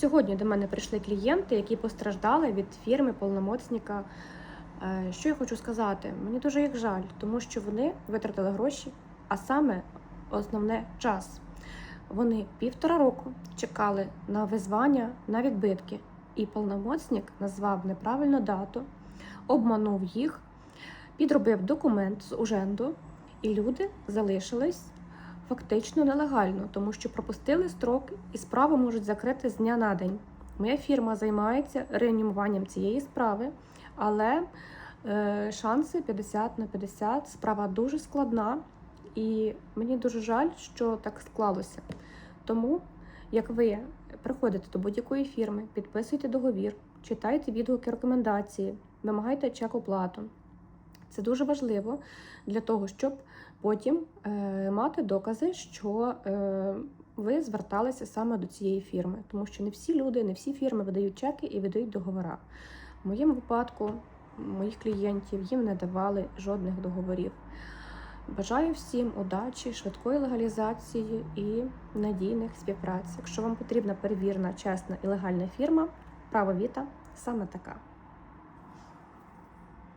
Сьогодні до мене прийшли клієнти, які постраждали від фірми полномоцника. Е, Що я хочу сказати? Мені дуже їх жаль, тому що вони витратили гроші, а саме основне час. Вони півтора року чекали на визвання на відбитки, і полномоцник назвав неправильну дату, обманув їх, підробив документ з уженду, і люди залишились фактично нелегально, тому що пропустили строк і справу можуть закрити з дня на день. Моя фірма займається реанімуванням цієї справи, але е, шанси 50 на 50. Справа дуже складна, і мені дуже жаль, що так склалося. Тому, як ви приходите до будь-якої фірми, підписуйте договір, читайте відгуки рекомендації, вимагайте чек оплату. Це дуже важливо для того, щоб потім е, мати докази, що е, ви зверталися саме до цієї фірми, тому що не всі люди, не всі фірми видають чеки і видають договори. В моєму випадку моїх клієнтів їм не давали жодних договорів. Бажаю всім удачі, швидкої легалізації і надійних співпраць. Якщо вам потрібна перевірена, чесна і легальна фірма, право Віта саме така.